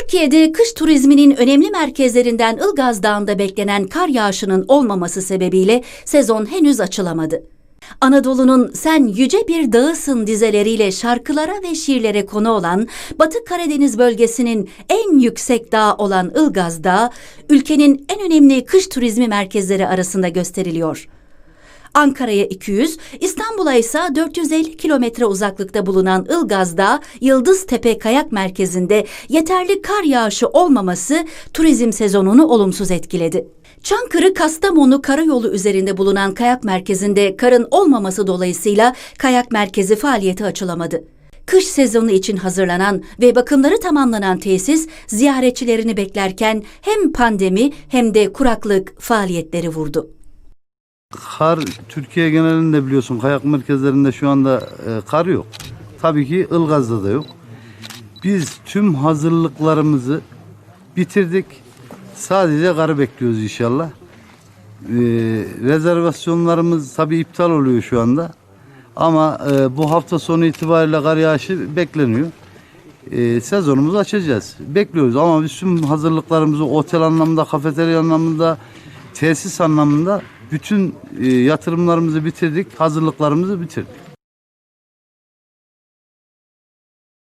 Türkiye'de kış turizminin önemli merkezlerinden Ilgaz Dağı'nda beklenen kar yağışının olmaması sebebiyle sezon henüz açılamadı. Anadolu'nun sen yüce bir dağısın dizeleriyle şarkılara ve şiirlere konu olan Batı Karadeniz bölgesinin en yüksek dağı olan Ilgaz Dağı, ülkenin en önemli kış turizmi merkezleri arasında gösteriliyor. Ankara'ya 200, İstanbul'a ise 450 kilometre uzaklıkta bulunan Ilgaz'da Yıldıztepe Kayak Merkezi'nde yeterli kar yağışı olmaması turizm sezonunu olumsuz etkiledi. Çankırı Kastamonu karayolu üzerinde bulunan kayak merkezinde karın olmaması dolayısıyla kayak merkezi faaliyeti açılamadı. Kış sezonu için hazırlanan ve bakımları tamamlanan tesis ziyaretçilerini beklerken hem pandemi hem de kuraklık faaliyetleri vurdu. Kar Türkiye genelinde biliyorsun kayak merkezlerinde şu anda e, kar yok. Tabii ki Ilgaz'da da yok. Biz tüm hazırlıklarımızı bitirdik. Sadece karı bekliyoruz inşallah. E, rezervasyonlarımız tabii iptal oluyor şu anda. Ama e, bu hafta sonu itibariyle kar yağışı bekleniyor. E, sezonumuzu açacağız. Bekliyoruz ama biz tüm hazırlıklarımızı otel anlamında, kafeterya anlamında, tesis anlamında bütün e, yatırımlarımızı bitirdik, hazırlıklarımızı bitirdik.